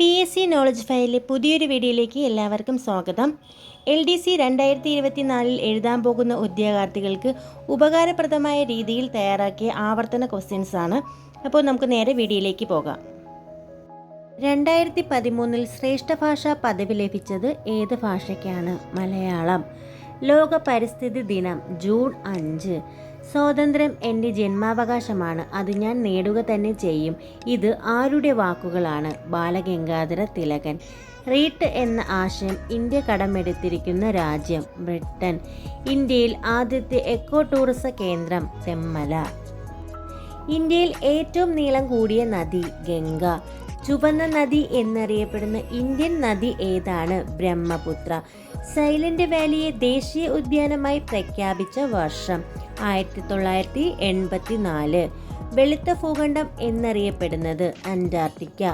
P S C knowledge ഫയലിലെ പുതിയൊരു വീഡിയോയിലേക്ക് എല്ലാവർക്കും സ്വാഗതം. എൽ ഡി സി രണ്ടായിരത്തി ഇരുപത്തിനാലിൽ എഴുതാൻ പോകുന്ന ഉദ്യോഗാർത്ഥികൾക്ക് ഉപകാരപ്രദമായ രീതിയിൽ തയ്യാറാക്കിയ ആവർത്തന ക്വസ്റ്റ്യൻസ് ആണ്. അപ്പോൾ നമുക്ക് നേരെ വീഡിയോയിലേക്ക് പോകാം. രണ്ടായിരത്തി പതിമൂന്നിൽ ശ്രേഷ്ഠ ഭാഷ പദവി ലഭിച്ചത് ഏത് ഭാഷയ്ക്കാണ്? മലയാളം. ലോക പരിസ്ഥിതി ദിനം ജൂൺ അഞ്ച്. സ്വാതന്ത്ര്യം എന്റെ ജന്മാവകാശമാണ്. അത് ഞാൻ നേടുക തന്നെ ചെയ്യും. ഇത് ആരുടെ വാക്കുകളാണ്? ബാലഗംഗാധര തിലകൻ. റീട്ട് എന്ന ആശയം ഇന്ത്യ കടമെടുത്തിരിക്കുന്ന രാജ്യം. ബ്രിട്ടൻ. ഇന്ത്യയിൽ ആദ്യത്തെ എക്കോ ടൂറിസ കേന്ദ്രം തെമ്മല ഇന്ത്യയിൽ ഏറ്റവും നീളം കൂടിയ നദി ഗംഗ. ചുവന്ന നദി എന്നറിയപ്പെടുന്ന ഇന്ത്യൻ നദി ഏതാണ്? ബ്രഹ്മപുത്ര. സൈലന്റ് വാലിയെ ദേശീയ ഉദ്യാനമായി പ്രഖ്യാപിച്ച വർഷം ആയിരത്തി തൊള്ളായിരത്തി എൺപത്തി നാല് വെളുത്ത ഭൂഖണ്ഡം എന്നറിയപ്പെടുന്നത് അന്റാർട്ടിക്ക.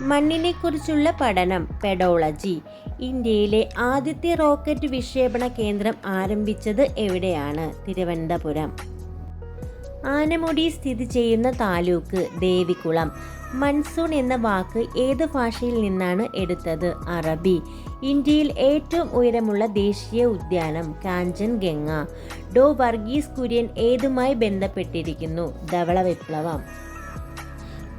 മണ്ണിനെക്കുറിച്ചുള്ള പഠനം പെഡോളജി. ഇന്ത്യയിലെ ആദ്യത്തെ റോക്കറ്റ് വിക്ഷേപണ കേന്ദ്രം ആരംഭിച്ചത് എവിടെയാണ്? തിരുവനന്തപുരം. ആനമുടി സ്ഥിതി ചെയ്യുന്ന താലൂക്ക് ദേവികുളം. മൺസൂൺ എന്ന വാക്ക് ഏത് ഭാഷയിൽ നിന്നാണ് എടുത്തത്? അറബി. ഇന്ത്യയിൽ ഏറ്റവും ഉയരമുള്ള ദേശീയ ഉദ്യാനം കാഞ്ചൻ ഗംഗ. ഡോ വർഗീസ് കുര്യൻ ഏതുമായി ബന്ധപ്പെട്ടിരിക്കുന്നു? ധവള വിപ്ലവം.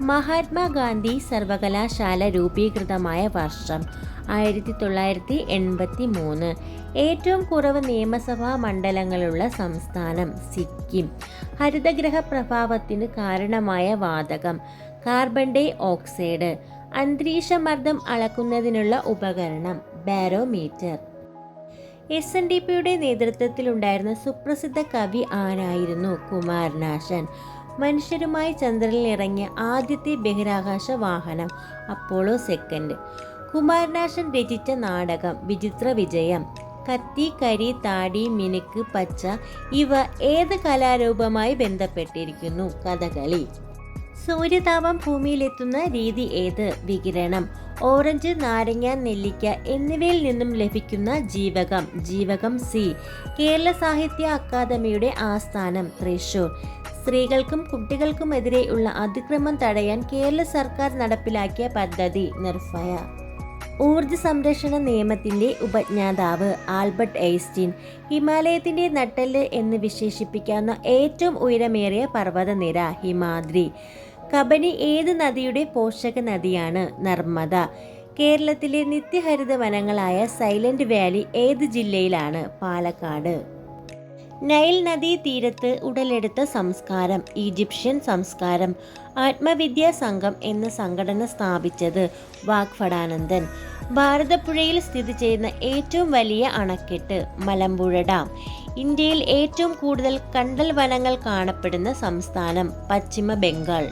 മഹാത്മാഗാന്ധി സർവകലാശാല രൂപീകൃതമായ വർഷം ആയിരത്തി തൊള്ളായിരത്തി എൺപത്തി മൂന്ന് ഏറ്റവും കുറവ് നിയമസഭാ മണ്ഡലങ്ങളുള്ള സംസ്ഥാനം സിക്കിം. ഹരിതഗ്രഹ പ്രഭാവത്തിന് കാരണമായ വാതകം കാർബൺ ഡൈ ഓക്സൈഡ് അന്തരീക്ഷ അന്തരീക്ഷമർദ്ദം അളക്കുന്നതിനുള്ള ഉപകരണം ബാരോമീറ്റർ എസ് എൻ ഡി പിയുടെ നേതൃത്വത്തിലുണ്ടായിരുന്ന സുപ്രസിദ്ധ കവി ആരായിരുന്നു? കുമാരനാശൻ. മനുഷ്യരുമായി ചന്ദ്രനിൽ ഇറങ്ങിയ ആദ്യത്തെ ബഹിരാകാശ വാഹനം അപ്പോളോ സെക്കൻഡ്. കുമാരനാശൻ രചിച്ച നാടകം വിചിത്ര വിജയം. കത്തി കരി താടി മിനുക്ക് പച്ച ഇവ ഏത് കലാരൂപമായി ബന്ധപ്പെട്ടിരിക്കുന്നു? കഥകളി. സൂര്യതാപം ഭൂമിയിലെത്തുന്ന രീതി ഏത്? വികിരണം. ഓറഞ്ച് നാരങ്ങ നെല്ലിക്ക എന്നിവയിൽ നിന്നും ലഭിക്കുന്ന ജീവകം. ജീവകം സി. കേരള സാഹിത്യ അക്കാദമിയുടെ ആസ്ഥാനം തൃശൂർ. സ്ത്രീകൾക്കും കുട്ടികൾക്കുമെതിരെയുള്ള അതിക്രമം തടയാൻ കേരള സർക്കാർ നടപ്പിലാക്കിയ പദ്ധതി നിർഭയ. ഊർജ സംരക്ഷണ നിയമത്തിന്റെ ഉപജ്ഞാതാവ് ആൽബർട്ട് ഐസ്റ്റീൻ ഹിമാലയത്തിന്റെ നട്ടെല്ല് എന്ന് വിശേഷിപ്പിക്കാവുന്ന ഏറ്റവും ഉയരമേറിയ പർവതനിര ഹിമാദ്രി. കബനി ഏത് നദിയുടെ പോഷക നദിയാണ്? നർമ്മദ. കേരളത്തിലെ നിത്യഹരിത വനങ്ങളായ സൈലന്റ് വാലി ഏത് ജില്ലയിലാണ്? പാലക്കാട്. നൈൽ നദീ തീരത്ത് ഉടലെടുത്ത സംസ്കാരം ഈജിപ്ഷ്യൻ സംസ്കാരം ആത്മവിദ്യാ സംഘം എന്ന സംഘടന സ്ഥാപിച്ചത് വാഗ്ഫടാനന്ദൻ. ഭാരതപ്പുഴയിൽ സ്ഥിതി ചെയ്യുന്ന ഏറ്റവും വലിയ അണക്കെട്ട് മലമ്പുഴ ഡാം. ഇന്ത്യയിൽ ഏറ്റവും കൂടുതൽ കണ്ടൽ വനങ്ങൾ കാണപ്പെടുന്ന സംസ്ഥാനം പശ്ചിമ ബംഗാൾ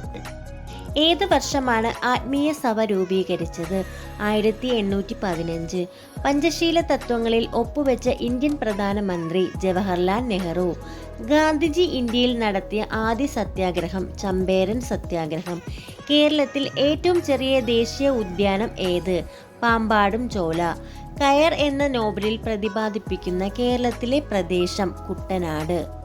ഏത് വർഷമാണ് ആത്മീയ സഭ രൂപീകരിച്ചത്? ആയിരത്തി എണ്ണൂറ്റി പതിനഞ്ച്. പഞ്ചശീല തത്വങ്ങളിൽ ഒപ്പുവെച്ച ഇന്ത്യൻ പ്രധാനമന്ത്രി ജവഹർലാൽ നെഹ്റു. ഗാന്ധിജി ഇന്ത്യയിൽ നടത്തിയ ആദ്യ സത്യാഗ്രഹം ചമ്പേരൻ സത്യാഗ്രഹം. കേരളത്തിൽ ഏറ്റവും ചെറിയ ദേശീയ ഉദ്യാനം ഏത്? പാമ്പാടും ചോല. കയർ എന്ന നോവലിൽ പ്രതിപാദിപ്പിക്കുന്ന കേരളത്തിലെ പ്രദേശം കുട്ടനാട്.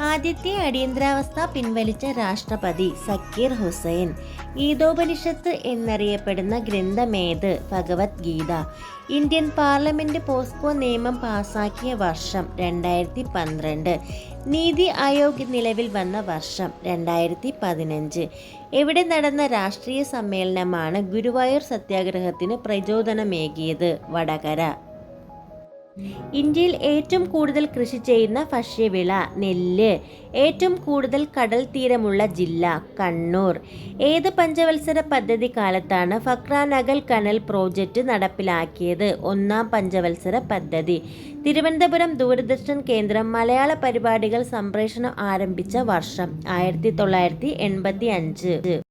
ആദ്യത്തെ അടിയന്തരാവസ്ഥ പിൻവലിച്ച രാഷ്ട്രപതി സക്കീർ ഹുസൈൻ. ഗീതോപനിഷത്ത് എന്നറിയപ്പെടുന്ന ഗ്രന്ഥമേത് ഭഗവത്ഗീത. ഇന്ത്യൻ പാർലമെന്റ് പോസ്കോ നിയമം പാസാക്കിയ വർഷം രണ്ടായിരത്തി പന്ത്രണ്ട് നീതി ആയോഗ് നിലവിൽ വന്ന വർഷം രണ്ടായിരത്തി പതിനഞ്ച് എവിടെ നടന്ന രാഷ്ട്രീയ സമ്മേളനമാണ് ഗുരുവായൂർ സത്യാഗ്രഹത്തിന് പ്രചോദനമേകിയത്? വടകര. ഇന്ത്യയിൽ ഏറ്റവും കൂടുതൽ കൃഷി ചെയ്യുന്ന ഭക്ഷ്യവിള നെല്ല്. ഏറ്റവും കൂടുതൽ കടൽ തീരമുള്ള ജില്ല കണ്ണൂർ. ഏത് പഞ്ചവത്സര പദ്ധതി കാലത്താണ് ഫക്രാനഗൽ കനൽ പ്രോജക്റ്റ് നടപ്പിലാക്കിയത്? ഒന്നാം പഞ്ചവത്സര പദ്ധതി. തിരുവനന്തപുരം ദൂരദർശൻ കേന്ദ്രം മലയാള പരിപാടികൾ സംപ്രേഷണം ആരംഭിച്ച വർഷം ആയിരത്തി തൊള്ളായിരത്തി എൺപത്തി അഞ്ച്